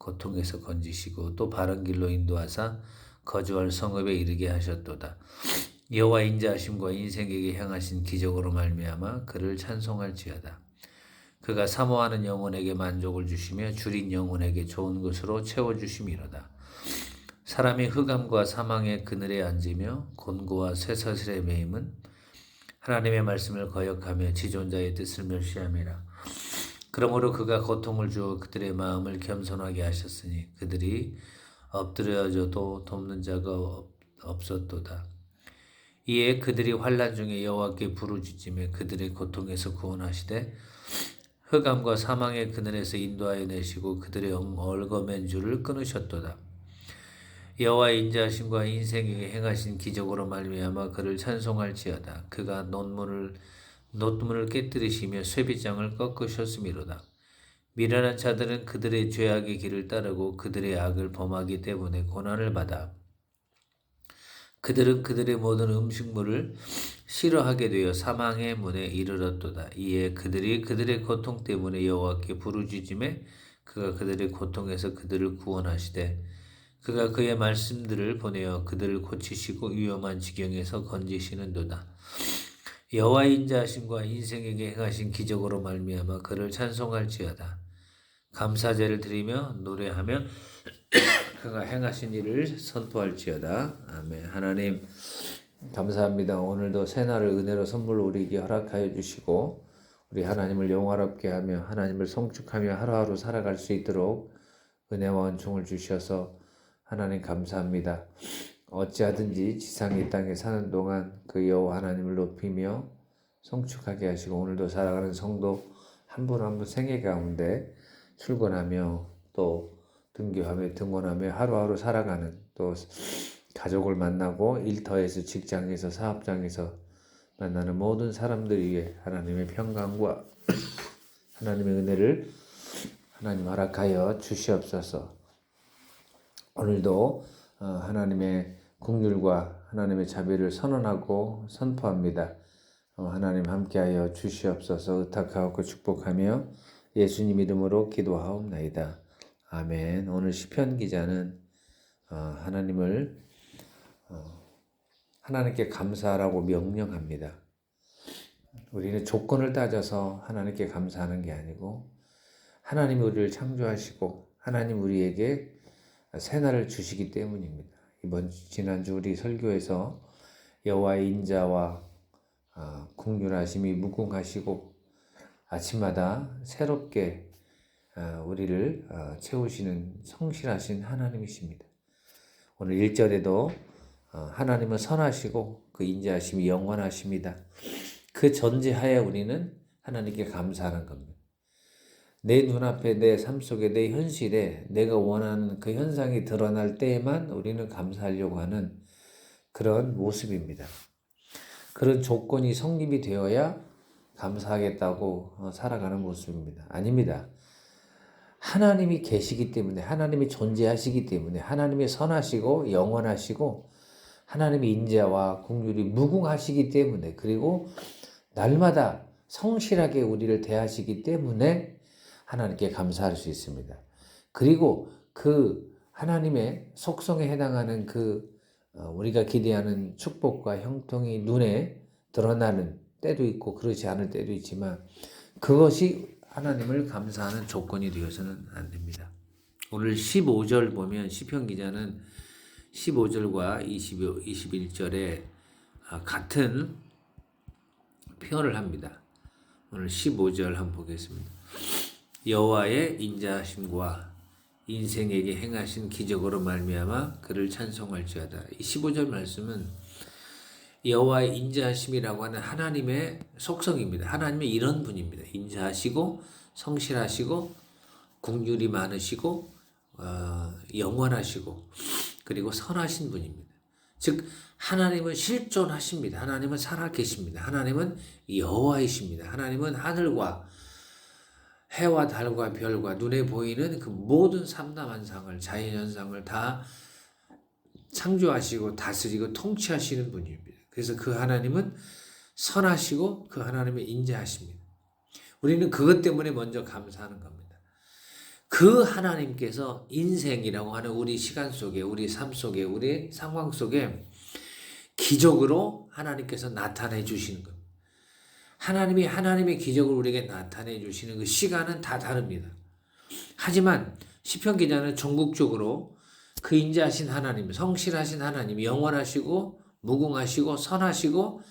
고통에서 건지시고 또 바른 길로 인도하사 거주할 성읍에 이르게 하셨도다. 여호와 인자하심과 인생에게 향하신 기적으로 말미암아 그를 찬송할지어다. 그가 사모하는 영혼에게 만족을 주시며 줄인 영혼에게 좋은 것으로 채워 주심이로다. 사람이 흑암과 사망의 그늘에 앉으며 곤고와 쇠사슬에 매임은 하나님의 말씀을 거역하며 지존자의 뜻을 멸시함이라. 그러므로 그가 고통을 주어 그들의 마음을 겸손하게 하셨으니 그들이 엎드려져도 돕는 자가 없- 없었도다. 이에 그들이 환란 중에 여호와께 부르짖음에 그들의 고통에서 구원하시되 흑암과 사망의 그늘에서 인도하여 내시고 그들의 엉- 얼거맨 줄을 끊으셨도다. 여호와의 인자하심과 인생에게 행하신 기적으로 말미암아 그를 찬송할지어다. 그가 논문을 노문을 깨뜨리시며 쇠빗장을 꺾으셨음이로다. 미련한 자들은 그들의 죄악의 길을 따르고 그들의 악을 범하기 때문에 고난을 받아 그들은 그들의 모든 음식물을 싫어하게 되어 사망의 문에 이르렀도다. 이에 그들이 그들의 고통 때문에 여호와께 부르짖음에 그가 그들의 고통에서 그들을 구원하시되 그가 그의 말씀들을 보내어 그들을 고치시고 위험한 지경에서 건지시는도다. 여호와의 인자하심과 인생에게 행하신 기적으로 말미암아 그를 찬송할지어다. 감사제를 드리며 노래하며 그가 행하신 일을 선포할지어다. 아멘. 하나님 감사합니다. 오늘도 새날을 은혜로 선물로 우리에게 허락하여 주시고 우리 하나님을 영화롭게 하며 하나님을 송축하며 하루하루 살아갈 수 있도록 은혜와 은총을 주셔서 하나님 감사합니다. 어찌하든지 지상 이 땅에 사는 동안 그 여호와 하나님을 높이며 송축하게 하시고 오늘도 살아가는 성도 한분 한 분 생애 가운데 출근하며 또 등교하며 등원하며 하루하루 살아가는 또 가족을 만나고 일터에서 직장에서 사업장에서 만나는 모든 사람들 위해 하나님의 평강과 하나님의 은혜를 하나님 허락하여 주시옵소서. 오늘도 어, 하나님의 국률과 하나님의 자비를 선언하고 선포합니다. 어, 하나님 함께하여 주시옵소서 의탁하고 축복하며 예수님 이름으로 기도하옵나이다. 아멘. 오늘 시편 기자는 어, 하나님을 하나님께 감사하라고 명령합니다. 우리는 조건을 따져서 하나님께 감사하는 게 아니고 하나님이 우리를 창조하시고 하나님 우리에게 새날을 주시기 때문입니다. 이번 지난주 우리 설교에서 여호와의 인자와 아, 국률하심이 무궁하시고 아침마다 새롭게 아, 우리를 아, 채우시는 성실하신 하나님이십니다. 오늘 1절에도 하나님은 선하시고 그 인자하심이 영원하십니다. 그 전제하에 우리는 하나님께 감사하는 겁니다. 내 눈앞에 내 삶 속에 내 현실에 내가 원하는 그 현상이 드러날 때에만 우리는 감사하려고 하는 그런 모습입니다. 그런 조건이 성립이 되어야 감사하겠다고 어, 살아가는 모습입니다. 아닙니다. 하나님이 계시기 때문에 하나님이 존재하시기 때문에 하나님이 선하시고 영원하시고 하나님의 인자와 국률이 무궁하시기 때문에 그리고 날마다 성실하게 우리를 대하시기 때문에 하나님께 감사할 수 있습니다. 그리고 그 하나님의 속성에 해당하는 그 어, 우리가 기대하는 축복과 형통이 눈에 드러나는 때도 있고 그렇지 않을 때도 있지만 그것이 하나님을 감사하는 조건이 되어서는 안 됩니다. 오늘 15절 보면 시편 기자는 15절과 20, 21절에 아, 같은 표현을 합니다. 오늘 15절 한번 보겠습니다. 여호와의 인자하심과 인생에게 행하신 기적으로 말미암아 그를 찬송할지어다. 이 15절 말씀은 여호와의 인자하심이라고 하는 하나님의 속성입니다. 하나님의 이런 분입니다. 인자하시고 성실하시고 국률이 많으시고 어, 영원하시고 그리고 선하신 분입니다. 즉 하나님은 실존하십니다. 하나님은 살아 계십니다. 하나님은 여호와이십니다. 하나님은 하늘과 해와 달과 별과 눈에 보이는 그 모든 삼남한상을 자연현상을 다 창조하시고 다스리고 통치하시는 분입니다. 그래서 그 하나님은 선하시고 그 하나님의 인자하십니다. 우리는 그것 때문에 먼저 감사하는 겁니다. 그 하나님께서 인생이라고 하는 우리 시간 속에, 우리 삶 속에, 우리 상황 속에 기적으로 하나님께서 나타내 주시는 겁니다. 하나님이 하나님의 기적을 우리에게 나타내 주시는 그 시간은 다 다릅니다. 하지만 시편 기자는 전국적으로 그 인자하신 하나님, 성실하신 하나님, 영원하시고 무궁하시고 선하시고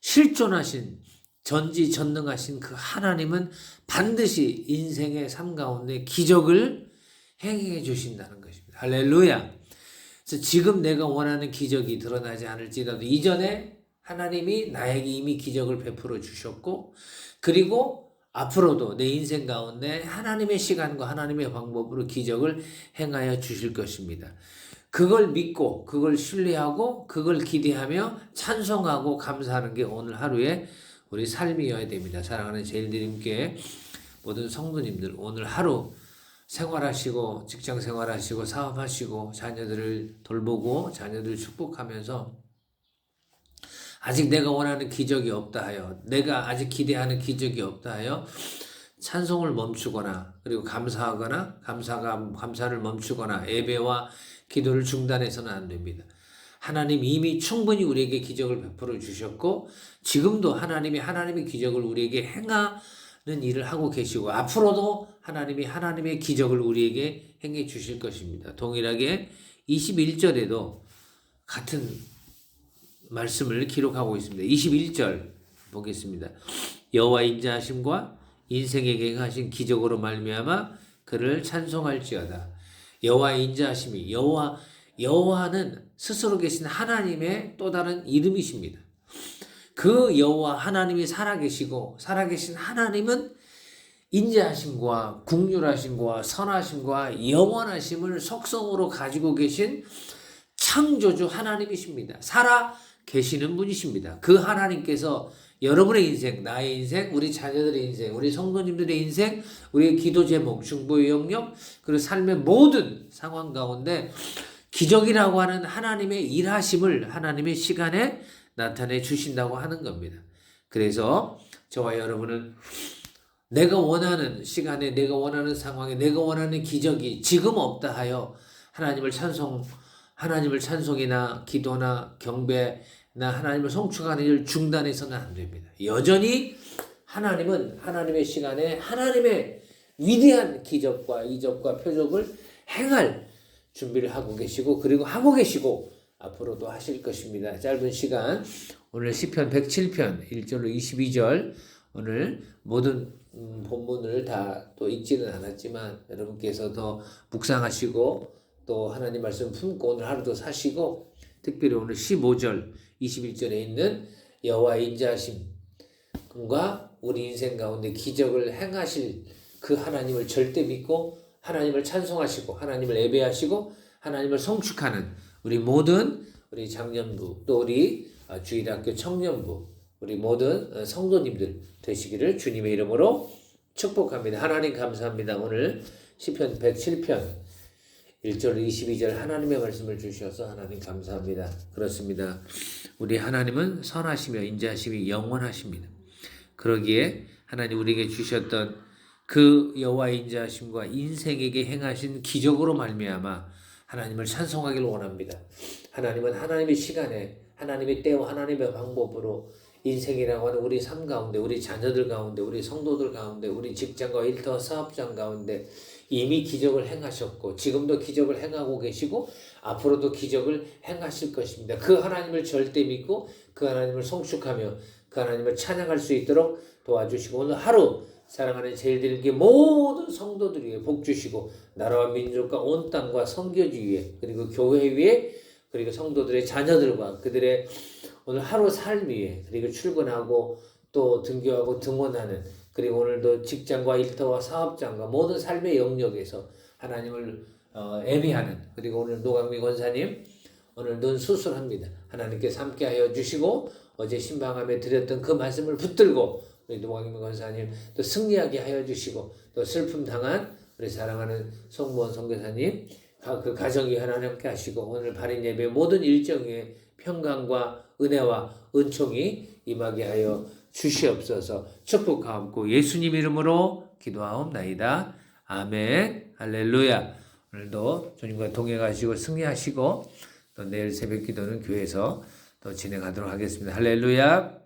실존하신 전지전능하신 그 하나님은 반드시 인생의 삶 가운데 기적을 행해 주신다는 것입니다. 할렐루야. 그래서 지금 내가 원하는 기적이 드러나지 않을지라도 이전에 하나님이 나에게 이미 기적을 베풀어 주셨고 그리고 앞으로도 내 인생 가운데 하나님의 시간과 하나님의 방법으로 기적을 행하여 주실 것입니다. 그걸 믿고 그걸 신뢰하고 그걸 기대하며 찬송하고 감사하는 게 오늘 하루의 우리 삶이어야 됩니다. 사랑하는 제일드림께 모든 성도님들 오늘 하루 생활하시고 직장 생활하시고 사업하시고 자녀들을 돌보고 자녀들 축복하면서 아직 내가 원하는 기적이 없다 하여 내가 아직 기대하는 기적이 없다 하여 찬송을 멈추거나 그리고 감사하거나 감사가 감사를 멈추거나 예배와 기도를 중단해서는 안 됩니다. 하나님 이미 충분히 우리에게 기적을 베풀어 주셨고 지금도 하나님이 하나님의 기적을 우리에게 행하는 일을 하고 계시고 앞으로도 하나님이 하나님의 기적을 우리에게 행해 주실 것입니다. 동일하게 21절에도 같은 말씀을 기록하고 있습니다. 21절 보겠습니다. 여호와 인자하심과 인생에게 하신 기적으로 말미암아 그를 찬송할지어다. 여호와 인자하심이 여호와 여호와는 스스로 계신 하나님의 또 다른 이름이십니다. 그 여호와 하나님이 살아계시고 살아계신 하나님은 인자하심과 국률하심과 선하심과 영원하심을 속성으로 가지고 계신 창조주 하나님이십니다. 살아 계시는 분이십니다. 그 하나님께서 여러분의 인생, 나의 인생, 우리 자녀들의 인생, 우리 성도님들의 인생, 우리의 기도 제목, 중보의 영역, 그리고 삶의 모든 상황 가운데 기적이라고 하는 하나님의 일하심을 하나님의 시간에 나타내 주신다고 하는 겁니다. 그래서 저와 여러분은 내가 원하는 시간에, 내가 원하는 상황에, 내가 원하는 기적이 지금 없다 하여 하나님을 찬송, 하나님을 찬송이나 기도나 경배나 하나님을 성축하는 일 중단해서는 안 됩니다. 여전히 하나님은 하나님의 시간에 하나님의 위대한 기적과 이적과 표적을 행할 준비를 하고 계시고 그리고 하고 계시고 앞으로도 하실 것입니다. 짧은 시간 오늘 시편 107편 1절로 22절 오늘 모든 음, 본문을 다 또 읽지는 않았지만 여러분께서 더 묵상하시고 또 하나님 말씀 품고 오늘 하루도 사시고 특별히 오늘 15절 21절에 있는 여호와 인자하심과 우리 인생 가운데 기적을 행하실 그 하나님을 절대 믿고 하나님을 찬송하시고 하나님을 예배하시고 하나님을 성축하는 우리 모든 우리 장년부 또 우리 주일학교 청년부 우리 모든 성도님들 되시기를 주님의 이름으로 축복합니다. 하나님 감사합니다. 오늘 시편 107편 1절 22절 하나님의 말씀을 주셔서 하나님 감사합니다. 그렇습니다. 우리 하나님은 선하시며 인자하심이 영원하십니다. 그러기에 하나님 우리에게 주셨던 그 여호와 인자하심과 인생에게 행하신 기적으로 말미암아 하나님을 찬송하기를 원합니다. 하나님은 하나님의 시간에 하나님의 때와 하나님의 방법으로 인생이라고 하는 우리 삶 가운데 우리 자녀들 가운데 우리 성도들 가운데 우리 직장과 일터 사업장 가운데 이미 기적을 행하셨고 지금도 기적을 행하고 계시고 앞으로도 기적을 행하실 것입니다. 그 하나님을 절대 믿고 그 하나님을 성축하며 그 하나님을 찬양할 수 있도록 도와주시고 오늘 하루 사랑하는 제일들에게 모든 성도들 위해 복 주시고 나라와 민족과 온 땅과 성교지 위에 그리고 교회 위에 그리고 성도들의 자녀들과 그들의 오늘 하루 삶 위에 그리고 출근하고 또 등교하고 등원하는 그리고 오늘도 직장과 일터와 사업장과 모든 삶의 영역에서 하나님을 어, 애미하는 그리고 오늘 노강미 권사님 오늘 눈 수술합니다. 하나님께서 함께하여 주시고 어제 신방함에 드렸던 그 말씀을 붙들고 우리 노강미 권사님 또 승리하게 하여 주시고 또 슬픔 당한 우리 사랑하는 송무원 선교사님 가- 그 가정이 하나님 함께 하시고 오늘 발인 예배 모든 일정에 평강과 은혜와 은총이 임하게 하여 주시옵소서 축복하옵고 예수님 이름으로 기도하옵나이다. 아멘. 할렐루야. 오늘도 주님과 동행하시고 승리하시고 또 내일 새벽 기도는 교회에서 또 진행하도록 하겠습니다. 할렐루야.